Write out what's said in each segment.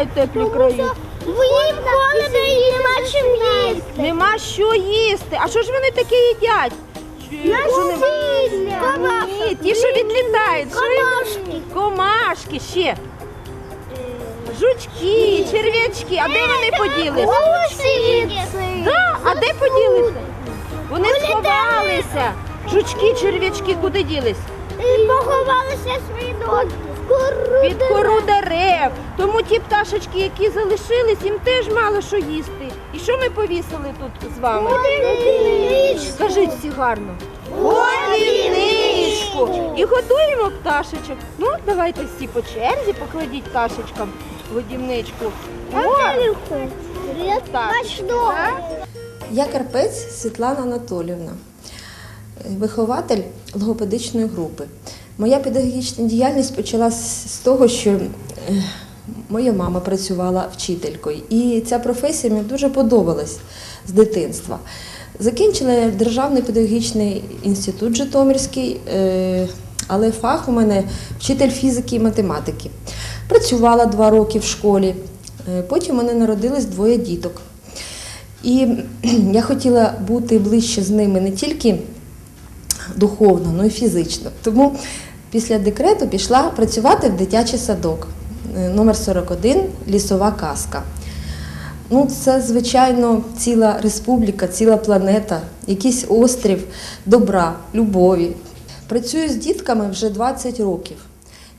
підлітають теплі краї? Бо їм холодно і нема чим їсти. Нема що їсти. А що ж вони таке їдять? Ні, ті, що відлітають. Що їм? Комашки. Комашки ще. Жучки, черв'ячки. А де вони поділись? Гусениці. Да, а де поділися? Вони сховалися. Жучки, черв'ячки, куди ділись? І поховалися свої ноги. Під кору дерев. Тому ті пташечки, які залишились, їм теж мало що їсти. І що ми повісили тут з вами? Скажіть всі гарно. Годівничку. І годуємо пташечок. Ну, давайте всі по черзі покладіть пташечкам годівничку. О, так. Смачно. Я Карпець Світлана Анатолівна, вихователь логопедичної групи. Моя педагогічна діяльність почалась з того, що е, моя мама працювала вчителькою, і ця професія мені дуже подобалась з дитинства. Закінчила я Державний педагогічний інститут Житомирський, е, але фах у мене вчитель фізики і математики. Працювала два роки в школі. Е, Потім у мене народилось двоє діток. І я хотіла бути ближче з ними не тільки духовно, але й фізично. Тому після декрету пішла працювати в дитячий садок е, номер 41 Лісова казка. Ну, це, звичайно, ціла республіка, ціла планета, якийсь острів добра, любові. Працюю з дітками вже 20 років.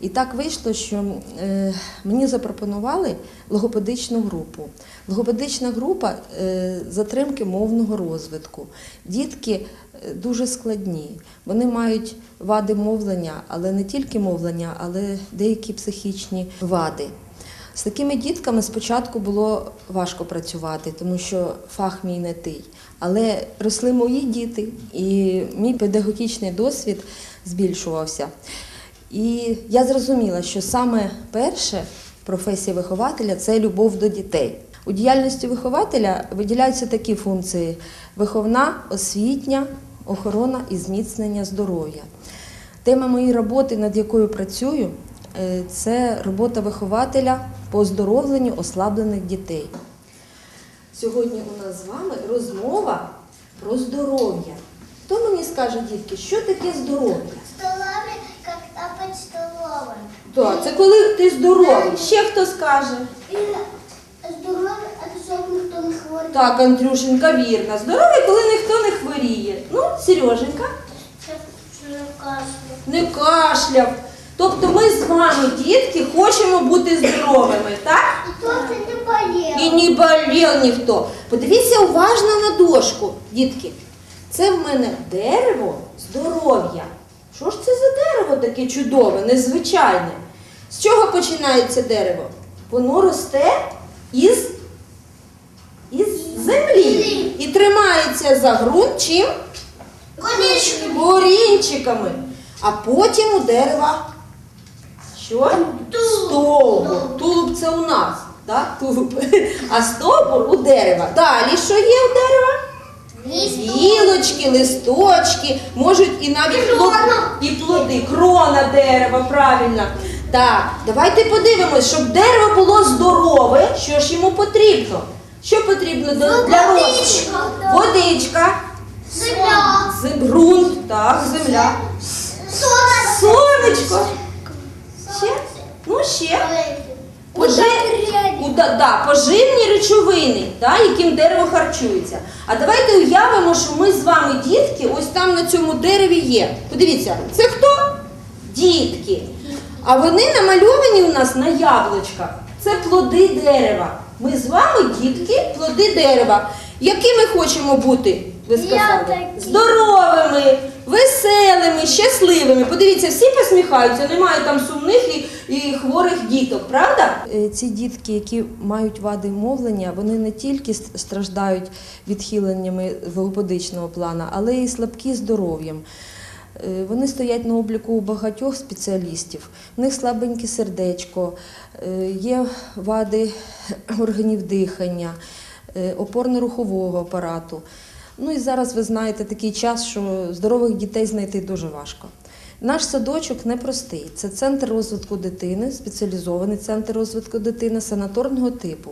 І так вийшло, що е, мені запропонували логопедичну групу. Логопедична група е, затримки мовного розвитку. Дітки е, дуже складні. Вони мають вади мовлення, але не тільки мовлення, але деякі психічні вади. З такими дітками спочатку було важко працювати, тому що фах мій не той. Але росли мої діти, і мій педагогічний досвід збільшувався. І я зрозуміла, що саме перше в професії вихователя це любов до дітей. У діяльності вихователя виділяються такі функції: виховна, освітня, охорона і зміцнення здоров'я. Тема моєї роботи, над якою працюю, е, це робота вихователя по оздоровленню ослаблених дітей. Сьогодні у нас з вами розмова про здоров'я. Хто мені скаже, дітки, що таке здоров'я? Так, це коли ти здоровий. Ще хто скаже? І здоровий, а щоб ніхто не хворий. Так, Андрюшенька, вірно. Здоровий, коли ніхто не хворіє. Ну, Сереженька, Це вже кашлю. не кашляв. Тобто ми з вами, дітки, хочемо бути здоровими, так? І то не болів. І не болів ніхто. Подивіться уважно на дошку, дітки. Це в мене дерево здоров'я. Що ж це за дерево таке чудове, незвичайне? З чого починається дерево? Воно росте із, із землі і тримається за ґрунт чим? Корінчиками. А потім у дерева що? Стовбур. Тулуб це у нас, так? Тулуб. А стовбур у дерева. Далі що є у дерева? Гілочки, листочки, можуть і навіть плоди, і плоди, крона дерева, правильно. Так, давайте подивимось, щоб дерево було здорове, що ж йому потрібно? Що потрібно до- для росту? Водичка, Земля. ґрунт, так, земля, сонечко. Ще? Ну ще. Пожи... Уда- да, поживні речовини, да, яким дерево харчується. А давайте уявимо, що ми з вами дітки, ось там на цьому дереві є. Подивіться, це хто? Дітки. А вони намальовані у нас на яблучках. Це плоди дерева. Ми з вами, дітки, плоди дерева. Якими хочемо бути? Ви сказали? Здоровими, веселими, щасливими. Подивіться, всі посміхаються, немає там сумних і, і хворих діток, правда? Е, Ці дітки, які мають вади мовлення, вони не тільки страждають відхиленнями логопедичного плану, але й слабкі здоров'ям. Е, Вони стоять на обліку у багатьох спеціалістів. У них слабеньке сердечко, е, є вади органів дихання, опорно-рухового апарату. Ну і зараз ви знаєте такий час, що здорових дітей знайти дуже важко. Наш садочок непростий. Це центр розвитку дитини, спеціалізований центр розвитку дитини санаторного типу.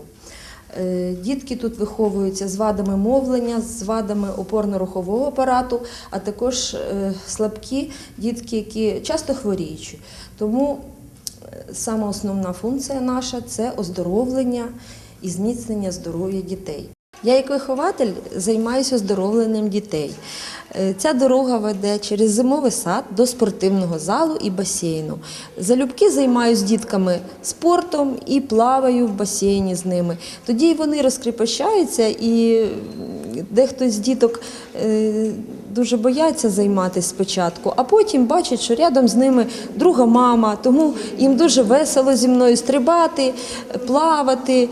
Е, Дітки тут виховуються з вадами мовлення, з вадами опорно-рухового апарату, а також е, слабкі дітки, які часто хворіючі. Тому е, саме основна функція наша це оздоровлення і зміцнення здоров'я дітей. Я як вихователь займаюся оздоровленням дітей. Е, Ця дорога веде через зимовий сад до спортивного залу і басейну. Залюбки займаюся з дітками спортом і плаваю в басейні з ними. Тоді вони розкріпощаються і дехто з діток е, дуже бояться займатися спочатку, а потім бачать, що рядом з ними друга мама, тому їм дуже весело зі мною стрибати, плавати,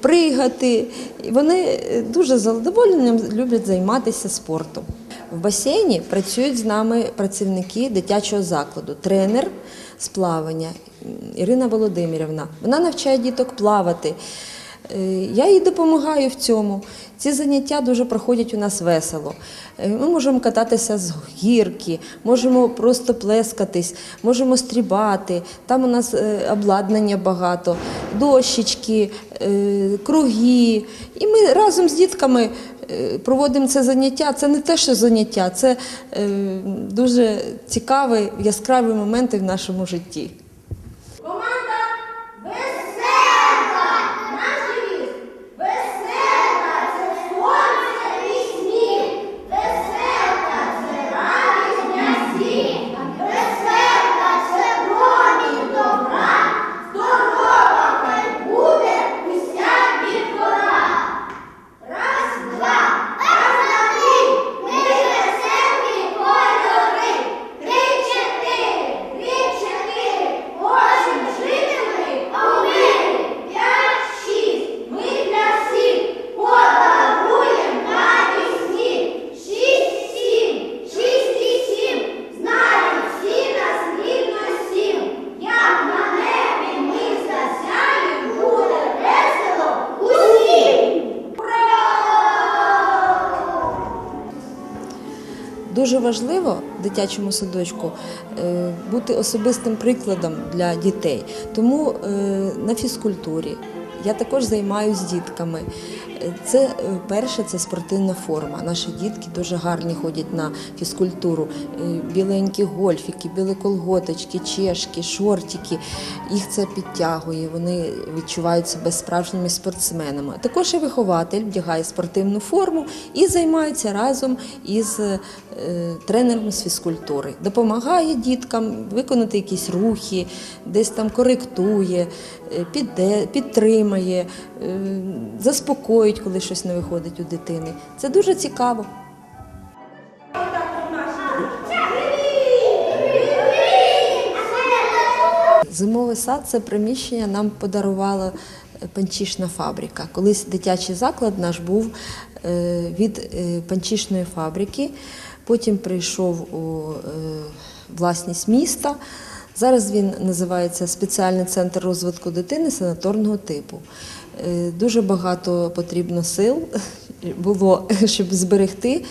пригати. Вони е, дуже задоволенням люблять займатися спортом. В басейні працюють з нами працівники дитячого закладу, тренер з плавання Ірина Володимирівна. Вона навчає діток плавати. Е, Я їй допомагаю в цьому. Ці заняття дуже проходять у нас весело. Е, Ми можемо кататися з гірки, можемо просто плескатись, можемо стрібати. Там у нас е, обладнання багато, дощечки, круги. І ми разом з дітками проводимо це заняття. Це не те, що заняття, це е, дуже цікаві, яскраві моменти в нашому житті. Команда весела! Наш девіз весела це сонце і сніг, веселка це радість для всіх, веселка це промінь добра, здорова хай буде уся дітвора. Раз, два, раз, два, три, ми веселі кольори. Три, чотири, три, чотири, восім, жити ми у мирі. П'ять, шість, ми для всіх подаруєм навісні. Шість, сім, шість і сім, знають всі нас рівно сім. Як на небі ми засяємо, буде весело усім. Дуже важливо в дитячому садочку е, бути особистим прикладом для дітей. Тому е, на фізкультурі я також займаюся дітками. Це е, перше, це спортивна форма. Наші дітки дуже гарні ходять на фізкультуру. Е, Біленькі гольфіки, білі колготочки, чешки, шортики. Їх це підтягує. Вони відчувають себе справжніми спортсменами. Також і вихователь вдягає спортивну форму і займається разом із е, тренером з фізкультури. Допомагає діткам виконати якісь рухи, десь там коректує, підтримає, е, заспокоїть, коли щось не виходить у дитини. Це дуже цікаво. Зимовий сад це приміщення нам подарувала е, панчішна фабрика. Колись дитячий заклад наш був е, від е, панчішної фабрики, потім прийшов у власність міста. Зараз він називається спеціальний центр розвитку дитини санаторного типу. Е, Дуже багато потрібно сил було, щоб зберегти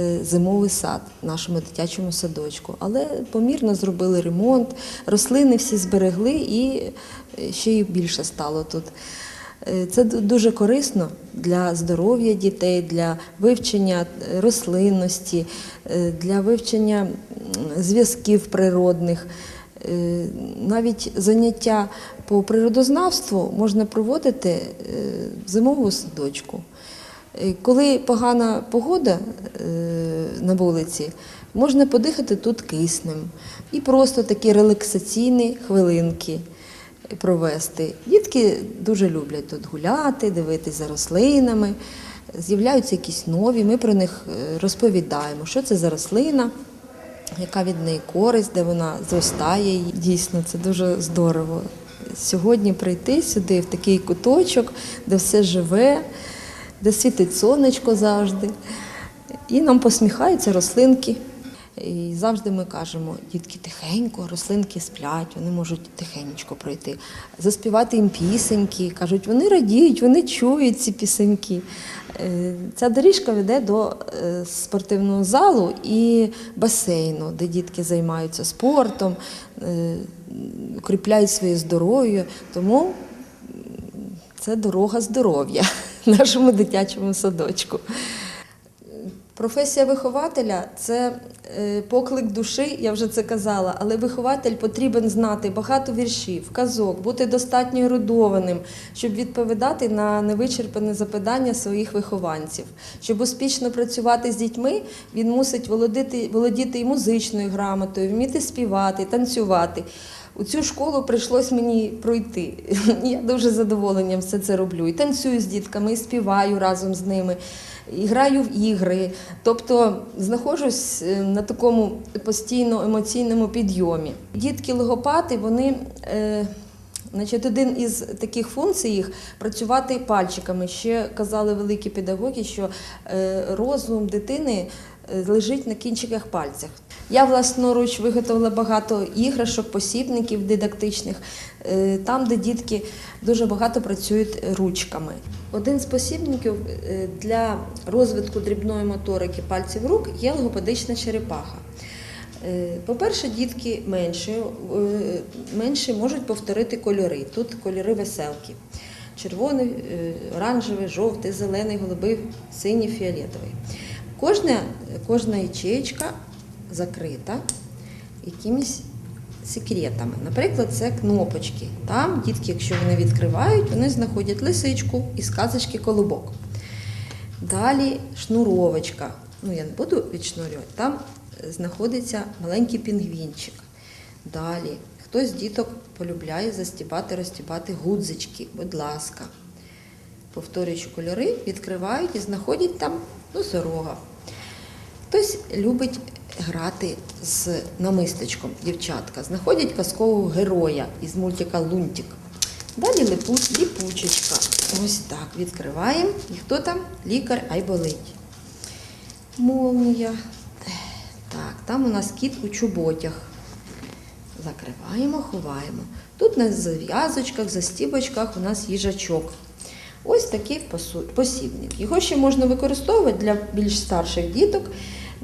е, зимовий сад нашому дитячому садочку. Але помірно зробили ремонт, рослини всі зберегли і е, ще й більше стало тут. Це дуже корисно для здоров'я дітей, для вивчення рослинності, для вивчення зв'язків природних. Е, Навіть заняття по природознавству можна проводити е, в зимовому садочку. Е, Коли погана погода на вулиці, можна подихати тут киснем і просто такі релаксаційні хвилинки провести. Дітки дуже люблять тут гуляти, дивитися за рослинами. З'являються якісь нові, ми про них розповідаємо, що це за рослина, яка від неї користь, де вона зростає. Дійсно, це дуже здорово. Сьогодні прийти сюди, в такий куточок, де все живе, де світить сонечко завжди. І нам посміхаються рослинки. І завжди ми кажемо, дітки тихенько, рослинки сплять, вони можуть тихенько пройти. Заспівати їм пісеньки. Кажуть, вони радіють, вони чують ці пісеньки. Е, Ця доріжка веде до е, спортивного залу і басейну, де дітки займаються спортом, е, укріпляють своє здоров'я. Тому це дорога здоров'я нашому дитячому садочку. Професія вихователя це е, поклик душі, я вже це казала, але вихователь потрібен знати багато віршів, казок, бути достатньо ерудованим, щоб відповідати на невичерпане запитання своїх вихованців. Щоб успішно працювати з дітьми, він мусить володіти, володіти і музичною грамотою, вміти співати, танцювати. У цю школу прийшлось мені пройти. Я дуже задоволенням все це роблю. І танцюю з дітками, і співаю разом з ними, граю в ігри. Тобто знаходжусь е, на такому постійно емоційному підйомі. Дітки логопати, вони. Е, Значить, один із таких функцій їх працювати пальчиками. Ще казали великі педагоги, що е, розум дитини лежить на кінчиках пальцях. Я власноруч виготовила багато іграшок, посібників дидактичних, е, там, де дітки дуже багато працюють ручками. Один з посібників е, для розвитку дрібної моторики пальців рук є логопедична черепаха. Е, По-перше, дітки менші, менші можуть повторити кольори. Тут кольори веселки. Червоний, оранжевий, жовтий, зелений, голубий, синій, фіолетовий. Кожна, кожна ячеєчка закрита якимись секретами. Наприклад, це кнопочки. Там дітки, якщо вони відкривають, вони знаходять лисичку і сказочки колобок. Далі шнуровочка. Ну, я не буду відшнурювати. Там знаходиться маленький пінгвінчик. Далі хтось з діток полюбляє застібати, розтібати гудзички. Будь ласка. Повторюючи кольори, відкривають і знаходять там носорога. Хтось любить грати з намисточком, дівчатка. Знаходять казкового героя із мультика Лунтик. Далі липу- ліпучечка. Ось так відкриваємо. І хто там? Лікар Айболить. Молнія. Так, там у нас кіт у чоботях. Закриваємо, ховаємо. Тут на зав'язочках, застібочках у нас їжачок. Ось такий посібник. Його ще можна використовувати для більш старших діток,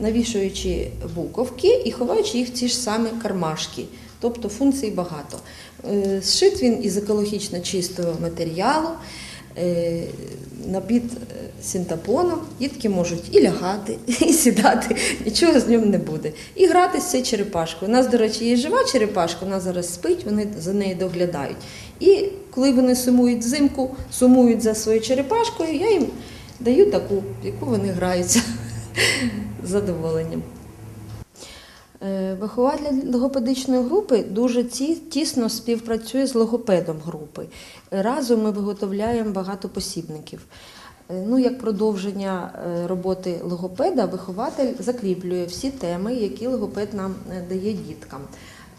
навішуючи буковки і ховаючи їх в ці ж самі кармашки. Тобто функцій багато. Е, Зшит він із екологічно чистого матеріалу, е, набіт е, синтепоном. Дітки можуть і лягати, і сідати, нічого з ним не буде. І грати з цією черепашкою. У нас, до речі, є жива черепашка, вона зараз спить, вони за нею доглядають. І коли вони сумують взимку, сумують за своєю черепашкою, я їм даю таку, в яку вони граються задоволенням. Е, Вихователь логопедичної групи дуже тісно співпрацює з логопедом групи. Разом ми виготовляємо багато посібників. Е, Ну, як продовження е, роботи логопеда, вихователь закріплює всі теми, які логопед нам дає діткам.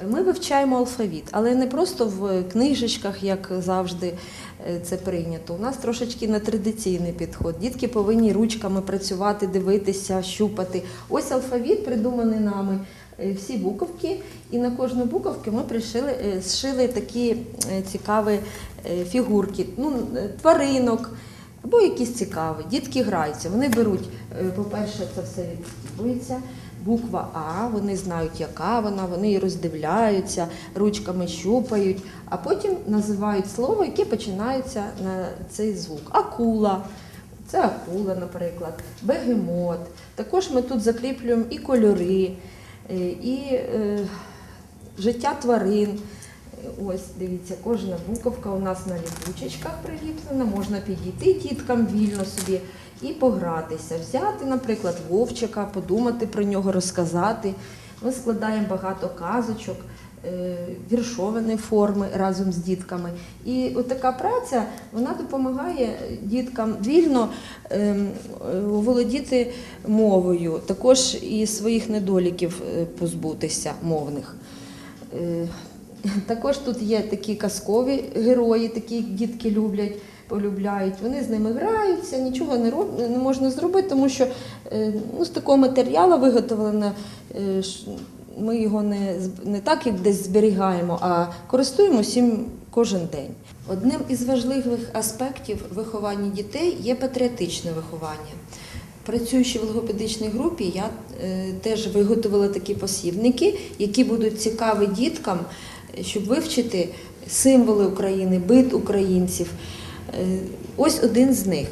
Ми вивчаємо алфавіт, але не просто в книжечках, як завжди е, це прийнято. У нас трошечки нетрадиційний підход. Дітки повинні ручками працювати, дивитися, щупати. Ось алфавіт придуманий нами. е, Всі буковки, і на кожну буковку ми пришили, е, зшили такі цікаві фігурки, ну, тваринок або якісь цікаві. Дітки граються. Вони беруть, по-перше, це все відстібується. Буква А, вони знають, яка вона, вони її роздивляються, ручками щупають, а потім називають слово, яке починається на цей звук. Акула. Це акула, наприклад, бегемот. Також ми тут закріплюємо і кольори, е, і е, життя тварин. Ось дивіться, кожна буковка у нас на ліпучечках приліплена, можна підійти діткам вільно собі і погратися. Взяти, наприклад, вовчика, подумати про нього, розказати. Ми складаємо багато казочок, е, віршованої форми разом з дітками. І така праця вона допомагає діткам вільно ем, е, володіти мовою, також і своїх недоліків е, позбутися мовних. Також тут є такі казкові герої, такі дітки люблять, полюбляють. Вони з ними граються, нічого не, роб... не можна зробити, тому що е, ну, з такого матеріалу виготовлено. е, Ми його не, не так, як десь зберігаємо, а користуємося їм кожен день. Одним із важливих аспектів виховання дітей є патріотичне виховання. Працюючи в логопедичній групі, я е, теж виготовила такі посібники, які будуть цікаві діткам, щоб вивчити символи України, бит українців. Е, ось один з них.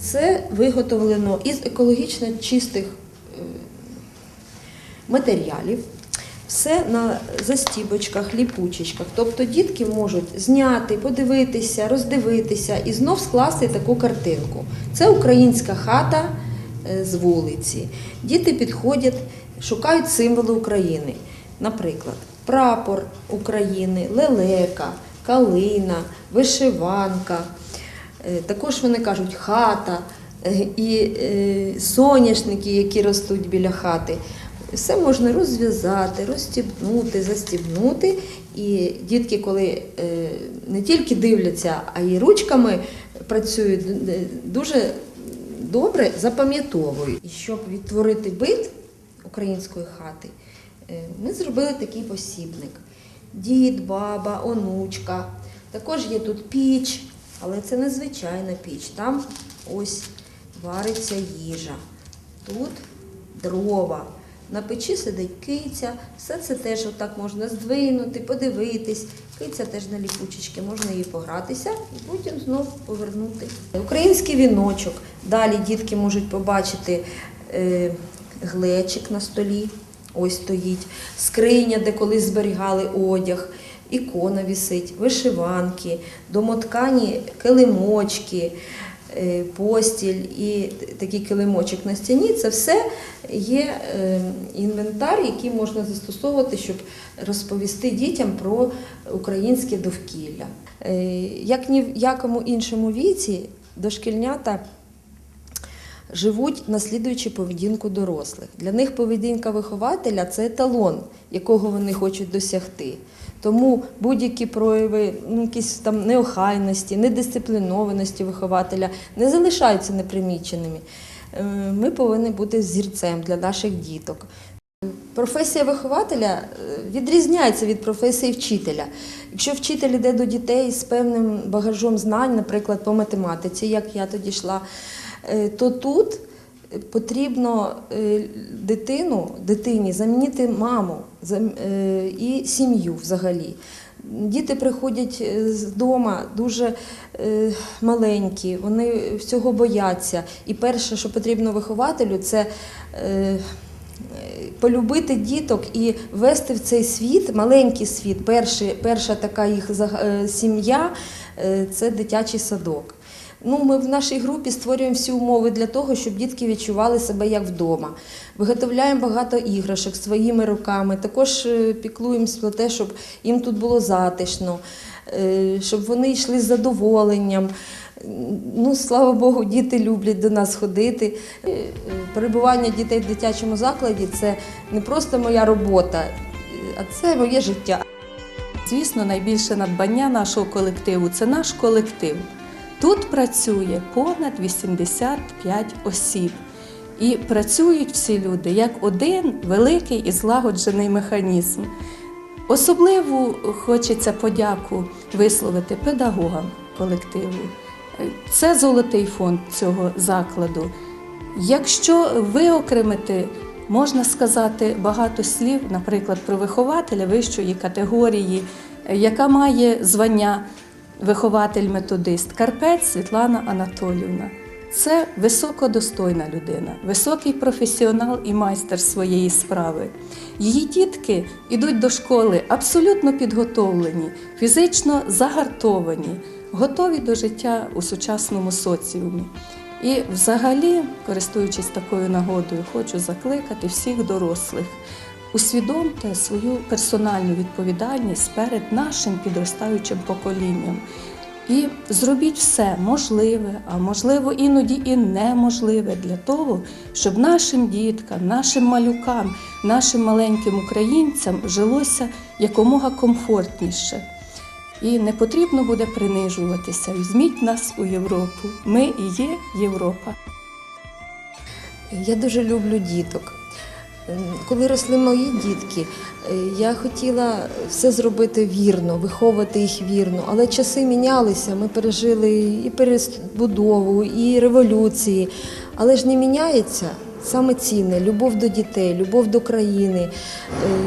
Це виготовлено із екологічно чистих е, матеріалів. Все на застібочках, ліпучечках. Тобто дітки можуть зняти, подивитися, роздивитися і знов скласти таку картинку. Це українська хата е, з вулиці. Діти підходять, шукають символи України. Наприклад, прапор України, лелека, калина, вишиванка. Е, Також вони кажуть хата е, і е, соняшники, які ростуть біля хати. Все можна розв'язати, розстібнути, застібнути. І дітки, коли не тільки дивляться, а й ручками працюють, дуже добре запам'ятовують. І щоб відтворити бит української хати, ми зробили такий посібник. Дід, баба, онучка. Також є тут піч, але це не звичайна піч. Там ось вариться їжа. Тут дрова. На печі сидить киця, все це теж отак можна здвинути, подивитись. Киця теж на ліпучечки, можна її погратися і потім знов повернути. Український віночок. Далі дітки можуть побачити е, глечик на столі. Ось стоїть, скриня, де колись зберігали одяг, ікона вісить, вишиванки, домоткані килимочки, е, постіль і такий килимочок на стіні. Це все є е, інвентар, який можна застосовувати, щоб розповісти дітям про українське довкілля. Е, Як ні в якому іншому віці, дошкільнята живуть, наслідуючи поведінку дорослих. Для них поведінка вихователя це еталон, якого вони хочуть досягти. Тому будь-які прояви ну, якісь там неохайності, недисциплінованості вихователя не залишаються неприміченими. Е, Ми повинні бути зірцем для наших діток. Професія вихователя е, відрізняється від професії вчителя. Якщо вчитель йде до дітей з певним багажом знань, наприклад, по математиці, як я тоді йшла, то тут потрібно е, дитину, дитині замінити маму е, і сім'ю взагалі. Діти приходять е, з дому дуже е, маленькі, вони всього бояться. І перше, що потрібно вихователю, це е, полюбити діток і вести в цей світ, маленький світ, перший, перша така їх е, сім'я е, це дитячий садок. Ну, ми в нашій групі створюємо всі умови для того, щоб дітки відчували себе як вдома. Виготовляємо багато іграшок своїми руками. Також е, піклуємося про те, щоб їм тут було затишно, е, щоб вони йшли з задоволенням. Ну, слава Богу, діти люблять до нас ходити. Е, Перебування дітей в дитячому закладі це не просто моя робота, а це моє життя. Звісно, найбільше надбання нашого колективу це наш колектив. Тут працює понад 85 осіб. І працюють всі люди як один великий і злагоджений механізм. Особливу хочеться подяку висловити педагогам колективу. Це золотий фонд цього закладу. Якщо виокремити, можна сказати багато слів, наприклад, про вихователя вищої категорії, яка має звання вихователь-методист Карпець Світлана Анатоліївна. Це високодостойна людина, високий професіонал і майстер своєї справи. Її дітки йдуть до школи абсолютно підготовлені, фізично загартовані, готові до життя у сучасному соціумі. І, взагалі, користуючись такою нагодою, хочу закликати всіх дорослих. Усвідомте свою персональну відповідальність перед нашим підростаючим поколінням. І зробіть все можливе, а можливо іноді і неможливе для того, щоб нашим діткам, нашим малюкам, нашим маленьким українцям жилося якомога комфортніше. І не потрібно буде принижуватися. Візьміть нас у Європу. Ми і є Європа. Я дуже люблю діток. Коли росли мої дітки, е, я хотіла все зробити вірно, виховувати їх вірно, але часи мінялися. Ми пережили і перебудову, і революції. Але ж не міняється саме цінне любов до дітей, любов до країни, е,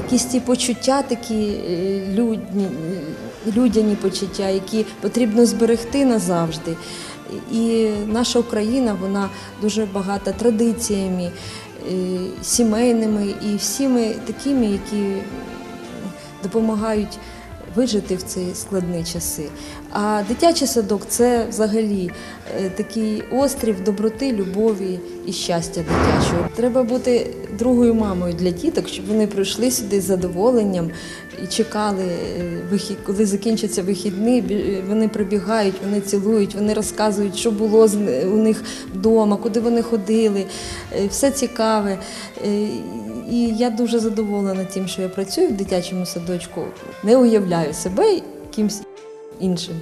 якісь ті почуття, такі е, людні, людяні почуття, які потрібно зберегти назавжди. І наша Україна вона дуже багата традиціями, сімейними і всіми такими, які допомагають вижити в ці складні часи. А дитячий садок це взагалі е, такий острів доброти, любові і щастя дитячого. Треба бути другою мамою для діток, щоб вони прийшли сюди з задоволенням і чекали, е, коли закінчаться вихідні, бі- вони прибігають, вони цілують, вони розказують, що було у них вдома, куди вони ходили. Е, Все цікаве. І я дуже задоволена тим, що я працюю в дитячому садочку. Не уявляю себе кимсь іншим.